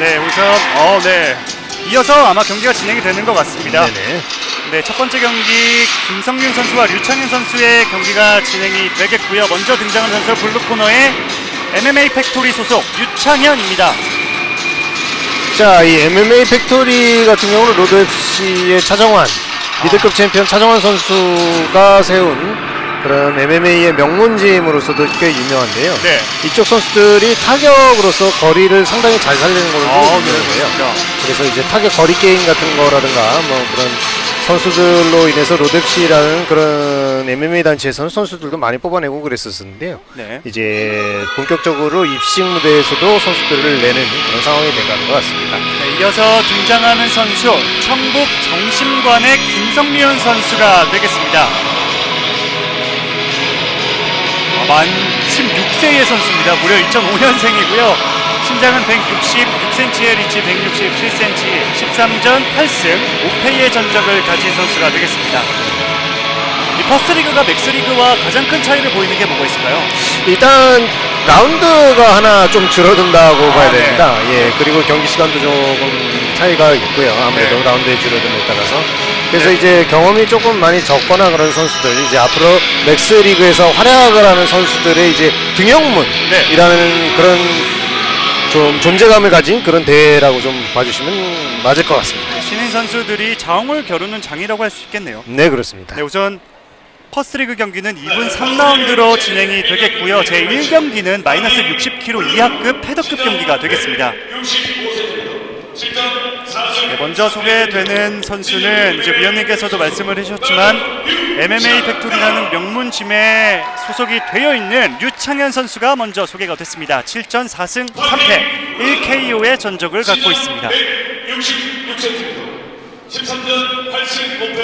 네, 우선 어, 네. 이어서 아마 경기가 진행이 되는 것 같습니다. 네네. 네, 첫 번째 경기 김성윤 선수와 류창현 선수의 경기가 진행이 되겠고요. 먼저 등장한 선수 블루 코너의 MMA 팩토리 소속 유창현입니다. 자, 이 MMA 팩토리 같은 경우는 로드 FC의 차정환 미드급 챔피언 차정환 선수가 세운 그런 MMA의 명문짐으로서도 꽤 유명한데요. 네. 이쪽 선수들이 타격으로서 거리를 상당히 잘 살리는 걸로 어, 네, 유명해요. 그래서 이제 타격 거리 게임 같은 거라든가 뭐 그런 선수들로 인해서 로뎁시라는 그런 MMA 단체에서는 선수들도 많이 뽑아내고 그랬었는데요. 네. 이제 본격적으로 입식 무대에서도 선수들을 내는 그런 상황이 돼가는 것 같습니다. 네, 이어서 등장하는 선수 청북 정심관의 김성미연 선수가 되겠습니다. 아, 만 16세의 선수입니다. 무려 2005년생이고요. 신장은 166cm에 리치 167cm, 13전 8승 5패의 전적을 가진 선수가 되겠습니다. 이 퍼스트리그가 맥스리그와 가장 큰 차이를 보이는 게 뭐가 있을까요? 일단 라운드가 하나 좀 줄어든다고 봐야 네. 됩니다. 예, 그리고 경기 시간도 조금 차이가 있고요. 아무래도 네. 라운드의 줄어듦에 따라서. 그래서 네. 이제 경험이 조금 많이 적거나 그런 선수들 이제 앞으로 맥스 리그에서 활약을 하는 선수들의 이제 등용문이라는 그런 좀 존재감을 가진 그런 대회라고 좀 봐주시면 맞을 것 같습니다. 신인 선수들이 자웅을 겨루는 장이라고 할 수 있겠네요. 네, 그렇습니다. 네, 우선 퍼스트리그 경기는 2분 3라운드로 진행이 되겠고요. 제 1경기는 마이너스 60kg 이하급 패더급 경기가 되겠습니다. 네, 먼저 소개되는 선수는 이제 위원님께서도 말씀을 해주셨지만 MMA 팩토리라는 명문 짐에 소속이 되어 있는 류창현 선수가 먼저 소개가 됐습니다. 7전 4승 3패 1KO의 전적을 갖고 있습니다. 66cm 13전 8승 5패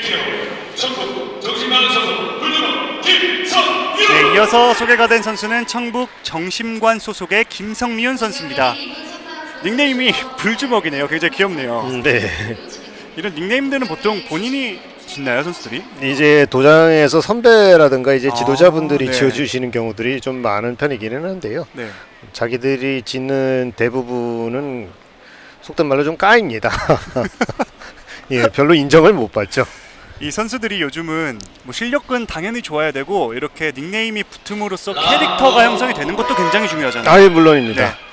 1kg 전국 정신만 선수 불륜 김성윤 네, 이어서 소개가 된 선수는 청북 정심관 소속의 김성미윤 선수입니다. 닉네임이 불주먹이네요. 굉장히 귀엽네요. 네. 이런 닉네임들은 보통 본인이 짓나요, 선수들이? 이제 도장에서 선배라든가 이제 아, 지도자분들이 네. 지어주시는 경우들이 좀 많은 편이기는 한데요. 네. 자기들이 짓는 대부분은 속된 말로 좀 까입니다. 예, 별로 인정을 못 받죠. 이 선수들이 요즘은 뭐 실력은 당연히 좋아야 되고 이렇게 닉네임이 붙음으로써 캐릭터가 형성이 되는 것도 굉장히 중요하잖아요. 아예 물론입니다. 네.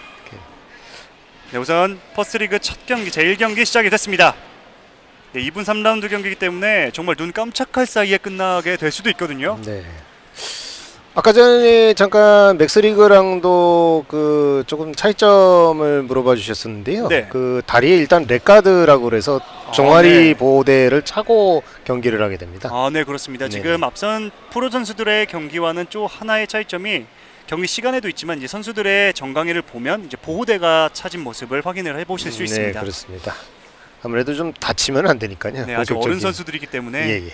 네, 우선 퍼스트리그 첫 경기 제1경기 시작이 됐습니다. 네, 2분 3라운드 경기이기 때문에 정말 눈 깜짝할 사이에 끝나게 될 수도 있거든요. 네. 아까 전에 잠깐 맥스리그랑도 그 조금 차이점을 물어봐 주셨었는데요. 네. 그 다리에 일단 레카드라고 그래서 종아리 네. 보호대를 차고 경기를 하게 됩니다. 아, 네, 그렇습니다. 네네. 지금 앞선 프로 선수들의 경기와는 또 하나의 차이점이 경기 시간에도 있지만 이제 선수들의 정강이를 보면 이제 보호대가 차진 모습을 확인을 해보실 수 네, 있습니다. 그렇습니다. 아무래도 좀 다치면 안 되니까요. 네, 아직 어른 선수들이기 때문에 예, 예.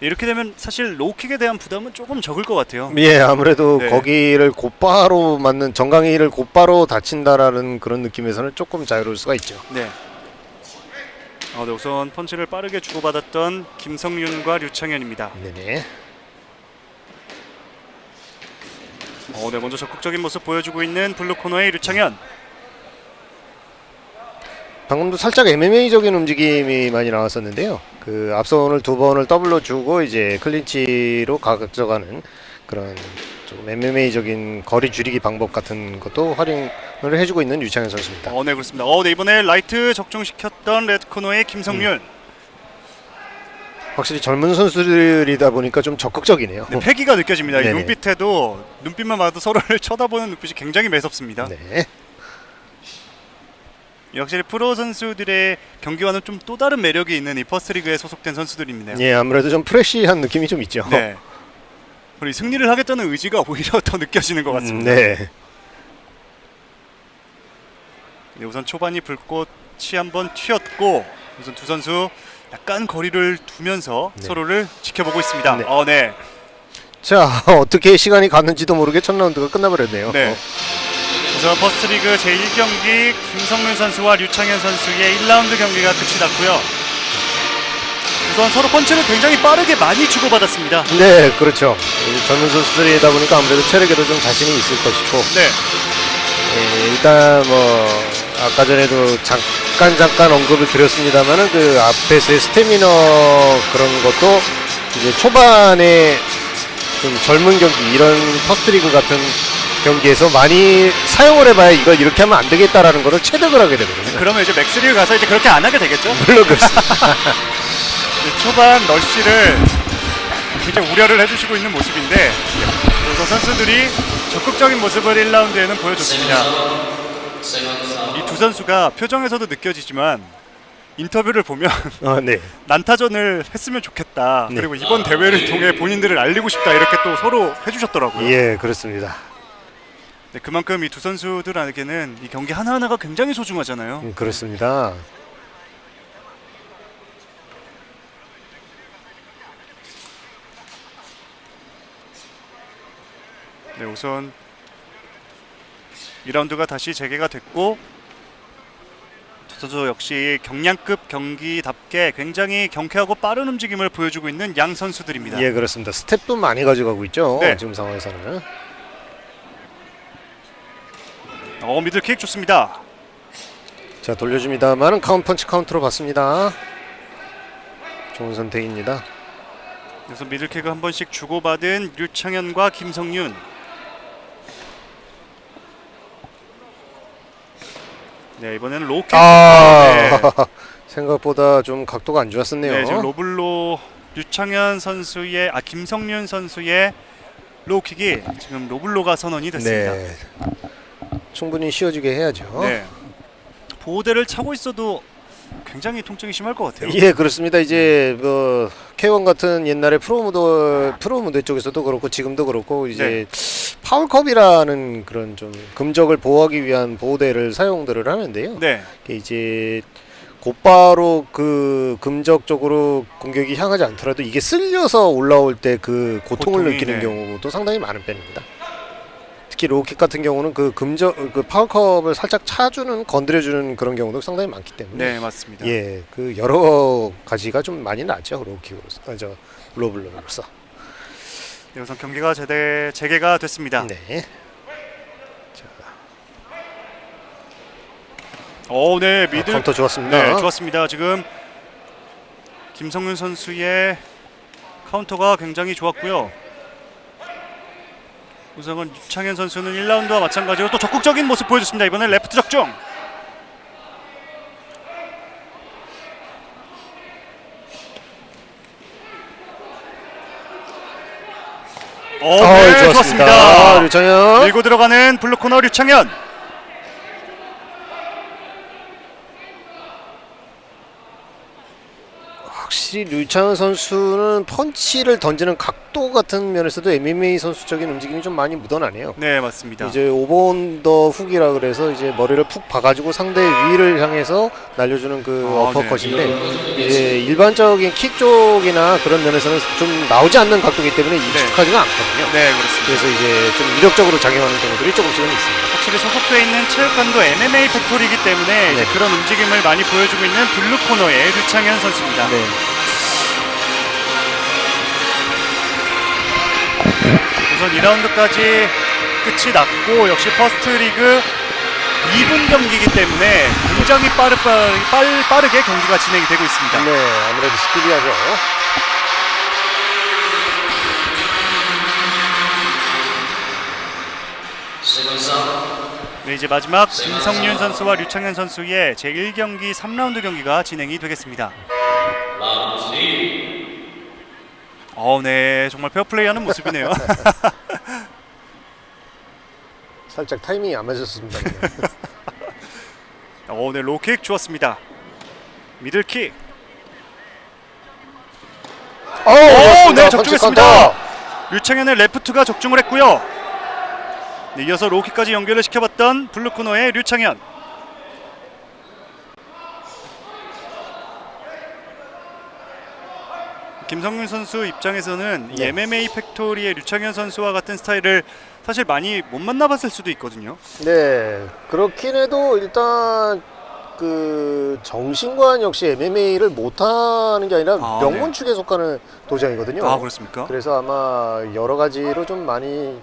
이렇게 되면 사실 로우킥에 대한 부담은 조금 적을 것 같아요. 예, 아무래도 네. 거기를 곧바로 맞는 정강이를 곧바로 다친다라는 그런 느낌에서는 조금 자유로울 수가 있죠. 네. 어, 네, 우선 펀치를 빠르게 주고받았던 김성윤과 류창현입니다. 네네. 어, 네, 먼저 적극적인 모습 보여주고 있는 블루 코너의 류창현. 방금도 살짝 MMA적인 움직임이 많이 나왔었는데요. 그 앞손을 두 번을 더블로 주고 이제 클린치로 가져가는 그런 조금 MMA적인 거리 줄이기 방법 같은 것도 활용을 해주고 있는 유창현 선수입니다. 어, 네, 그렇습니다. 어, 네, 이번에 라이트 적중시켰던 레드 코너의 김성윤. 확실히 젊은 선수들이다 보니까 좀 적극적이네요. 네, 패기가 느껴집니다. 이 네네. 눈빛에도 눈빛만 봐도 서로를 쳐다보는 눈빛이 굉장히 매섭습니다. 네. 확실히 프로 선수들의 경기와는 좀 또 다른 매력이 있는 이 퍼스트리그에 소속된 선수들입니다. 예, 아무래도 좀 프레시한 느낌이 좀 있죠. 네. 그리고 승리를 하겠다는 의지가 오히려 더 느껴지는 것 음, 같습니다. 네. 네, 우선 초반이 불꽃이 한번 튀었고 우선 두 선수 약간 거리를 두면서 네. 서로를 지켜보고 있습니다. 네. 어, 네. 자 어떻게 시간이 갔는지도 모르게 첫 라운드가 끝나버렸네요. 네. 그래서 퍼스트리그 제1경기 김성윤 선수와 류창현 선수의 1라운드 경기가 끝이 났고요. 우선 서로 펀치를 굉장히 빠르게 많이 주고받았습니다. 네, 그렇죠. 이 젊은 선수들이다 보니까 아무래도 체력에도 좀 자신이 있을 것이고 네. 예, 일단 뭐 아까 전에도 잠깐 잠깐 언급을 드렸습니다만은 그 앞에서의 스태미너 그런 것도 이제 초반에 좀 젊은 경기 이런 퍼스트리그 같은 경기에서 많이 사용을 해봐야 이걸 이렇게 하면 안 되겠다라는 거를 체득을 하게 되거든요. 그러면 이제 맥스리그 가서 이제 그렇게 안 하게 되겠죠? 물론 그렇습니다. 초반 러쉬를 굉장히 우려를 해주시고 있는 모습인데 그래서 선수들이 적극적인 모습을 1라운드에는 보여줬습니다. 이 두 선수가 표정에서도 느껴지지만 인터뷰를 보면 아, 네. 난타전을 했으면 좋겠다. 네. 그리고 이번 대회를 통해 본인들을 알리고 싶다 이렇게 또 서로 해주셨더라고요. 예, 그렇습니다. 네, 그만큼 이 두 선수들에게는 이 경기 하나 하나가 굉장히 소중하잖아요. 음, 그렇습니다. 네, 우선 2라운드가 다시 재개가 됐고 두 선수 역시 경량급 경기답게 굉장히 경쾌하고 빠른 움직임을 보여주고 있는 양 선수들입니다. 예, 그렇습니다. 스텝도 많이 가져가고 있죠. 네. 지금 상황에서는. 어 미들킥 좋습니다. 자, 돌려줍니다만은 카운펀치 카운트로 봤습니다. 좋은 선택입니다. 그래서 미들킥을 한 번씩 주고받은 류창현과 김성윤. 네 이번에는 로킥. 아, 네. 생각보다 좀 각도가 안 좋았었네요. 네, 지금 로블로 류창현 선수의 아 김성윤 선수의 로킥이 지금 로블로가 선언이 됐습니다. 네. 충분히 쉬어주게 해야죠. 네. 보호대를 차고 있어도 굉장히 통증이 심할 것 같아요. 예, 그렇습니다. 이제 뭐 K1 같은 옛날에 프로 무대 프로 무대 쪽에서도 그렇고 지금도 그렇고 이제 네. 파울컵이라는 그런 좀 금적을 보호하기 위한 보호대를 사용들을 하는데요. 네, 이게 이제 곧바로 그 금적 쪽으로 공격이 향하지 않더라도 이게 쓸려서 올라올 때 그 고통을 고통이, 느끼는 네. 경우도 상당히 많은 편입니다. 특히 로킥 같은 경우는 그 금적 그 파워컵을 살짝 차주는 건드려주는 그런 경우도 상당히 많기 때문에 네 맞습니다. 예, 그 여러 가지가 좀 많이 나죠 로킥으로서, 아, 저 로블로로서. 네, 우선 경기가 재대 재개가 됐습니다. 네. 오, 네 아, 미들 카운터 좋았습니다. 네, 좋았습니다. 지금 김성윤 선수의 카운터가 굉장히 좋았고요. 우선은 유창현 선수는 1라운드와 마찬가지로 또 적극적인 모습 보여줬습니다. 이번엔 레프트 적중. 오, 어, 네, 좋았습니다. 류창현. 밀고 들어가는 블루 코너 류창현. 확실히 류창현 선수는 펀치를 던지는 각도 같은 면에서도 MMA 선수적인 움직임이 좀 많이 묻어나네요. 네, 맞습니다. 이제 오버온더 훅이라 그래서 이제 머리를 푹 봐가지고 상대 위를 향해서 날려주는 그 아, 어퍼컷인데 이제 일반적인 킥 쪽이나 그런 면에서는 좀 나오지 않는 각도이기 때문에 익숙하지가 않거든요. 네, 그렇습니다. 그래서 이제 좀 이력적으로 작용하는 경우들이 조금씩은 있습니다. 확실히 소속돼 있는 체육관도 MMA 팩토리이기 때문에 네. 그런 움직임을 많이 보여주고 있는 블루 코너의 류창현 선수입니다. 네. 우선 2라운드까지 끝이 났고 역시 퍼스트 리그 2분 경기이기 때문에 굉장히 빠르, 빠르, 빠르게 경기가 진행이 되고 있습니다. 네, 아무래도 스피디하죠. 네, 이제 마지막 김성윤 선수와 류창현 선수의 제1경기 3라운드 경기가 진행이 되겠습니다. 어, 네, 정말 페어플레이하는 모습이네요. 살짝 타이밍이 안 맞았습니다. 어, 네, 로킥 좋았습니다. 미들킥. 오, 오, 네, 적중했습니다. 류창현의 레프트가 적중을 했고요. 네, 이어서 로킥까지 연결을 시켜봤던 블루코너의 류창현. 김성윤 선수 입장에서는 이 네. MMA 팩토리의 류창현 선수와 같은 스타일을 사실 많이 못 만나봤을 수도 있거든요. 네, 그렇긴 해도 일단 그 정신관 역시 MMA를 못하는 게 아니라 아, 명문 네. 축에 속하는 도장이거든요. 아 그렇습니까? 그래서 아마 여러 가지로 좀 많이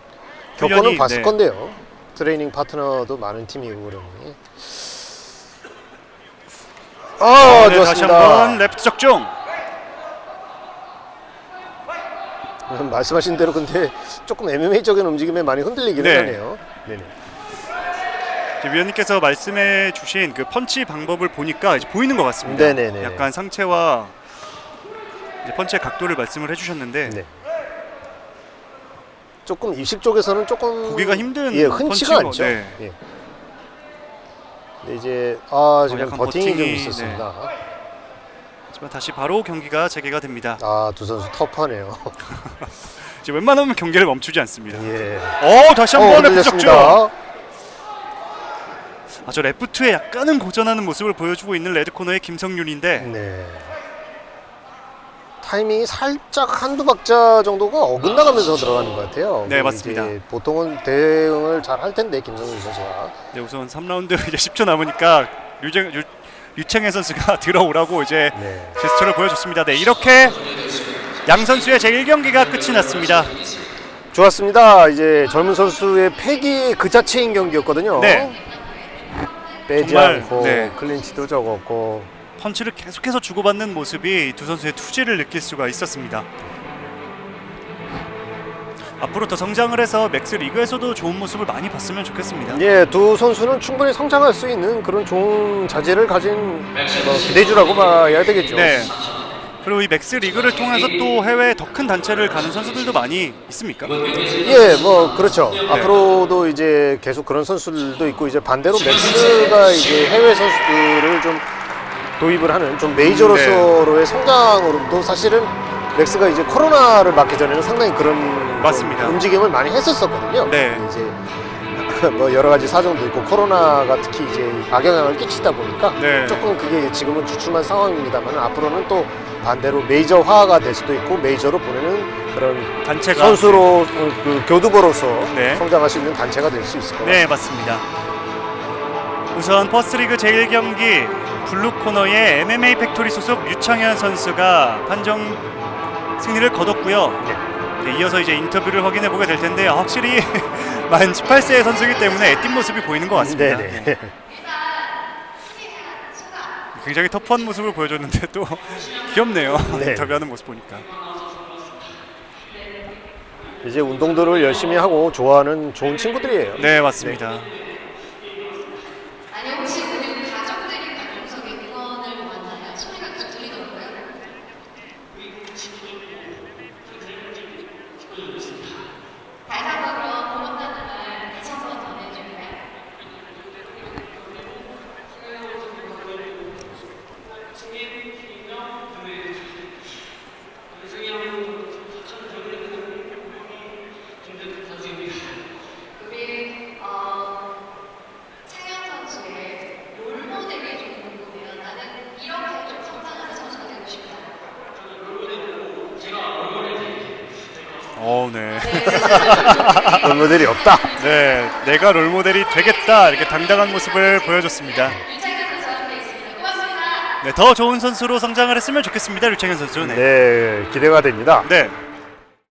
훈련이, 겪고는 봤을 네. 건데요. 트레이닝 파트너도 많은 팀이고 그러니. 아, 아, 네, 다시 좋습니다. 한번 레프트 적중. 말씀하신 대로 근데 조금 MMA적인 움직임에 많이 흔들리긴 네. 하네요. 네네. 이제 위원님께서 말씀해 주신 그 펀치 방법을 보니까 이제 보이는 것 같습니다. 네네네. 약간 상체와 이제 펀치의 각도를 말씀을 해주셨는데 네. 조금 입식 쪽에서는 조금 보기가 힘든 예, 흔치가 펀치로, 않죠. 네. 예. 근데 이제 아 지금 약간 버팅이 좀 버팅이, 있었습니다. 하지만 다시 바로 경기가 재개가 됩니다. 아 두 선수 터프하네요. 이제 웬만하면 경기를 멈추지 않습니다. 예. 어 다시 어, 한번 레프트 적중. 흔들렸습니다. 아, 저 레프트에 약간은 고전하는 모습을 보여주고 있는 레드 코너의 김성윤인데 네. 타이밍이 살짝 한두 박자 정도가 어긋나가면서 들어가는 것 같아요. 네, 뭐 맞습니다. 이제 보통은 대응을 잘 할 텐데 김성윤 선수가. 네, 우선 3라운드 이제 10초 남으니까 류정 류, 류창현 선수가 들어오라고 이제 네. 제스처를 보여줬습니다. 네, 이렇게 양 선수의 제 1경기가 끝이 났습니다. 좋았습니다. 이제 젊은 선수의 패기 그 자체인 경기였거든요. 네. 빼지 정말, 않고 네. 클린치도 적었고 펀치를 계속해서 주고받는 모습이 두 선수의 투지를 느낄 수가 있었습니다. 앞으로 더 성장을 해서 맥스 리그에서도 좋은 모습을 많이 봤으면 좋겠습니다. 예, 두 선수는 충분히 성장할 수 있는 그런 좋은 자질을 가진 뭐 기대주라고 봐야 되겠죠. 네. 그리고 이 맥스 리그를 통해서 또 해외 더 큰 단체를 가는 선수들도 많이 있습니까? 예, 뭐 그렇죠. 앞으로도 이제 계속 그런 선수들도 있고 이제 반대로 맥스가 이제 해외 선수들을 좀 도입을 하는 좀 메이저로서의 성장으로도 사실은 맥스가 이제 코로나를 맞기 전에는 상당히 그런 좀 맞습니다. 움직임을 많이 했었었거든요. 네. 이제 뭐 여러 가지 사정도 있고 코로나가 특히 이제 악영향을 끼치다 보니까 네. 조금 그게 지금은 주춤한 상황입니다만 앞으로는 또 반대로 메이저화가 될 수도 있고 메이저로 보내는 그런 단체가 선수로 어, 그 교두보로서 네. 성장할 수 있는 단체가 될 수 있을 것 네. 맞습니다. 우선 퍼스트리그 제1경기 블루 코너의 MMA 팩토리 소속 유창현 선수가 판정 승리를 거뒀고요. 네, 이어서 이제 인터뷰를 확인해 보게 될 텐데 확실히 만 18세의 선수이기 때문에 애띤 모습이 보이는 것 같습니다. 네네. 굉장히 터프한 모습을 보여줬는데 또 귀엽네요. 네. 인터뷰하는 모습 보니까. 이제 운동들을 열심히 하고 좋아하는 좋은 친구들이에요. 네, 맞습니다. 아니 혹시 우리 가족들이 방송석에 응원을 만나요? 소리가 계속 들리더라고요. 다시 한번 그럼 고맙다는 말 다시 한번 전해줄까요? 우리 어, 창현 선수의 롤모델이 좀 궁금해요. 나는 이렇게 좀 성장하는 선수가 되고 싶다. 어, 네. 그런 모델이 없다. 네, 내가 롤 모델이 되겠다 이렇게 당당한 모습을 보여줬습니다. 네, 더 좋은 선수로 성장을 했으면 좋겠습니다, 류창현 선수. 네. 네, 기대가 됩니다. 네.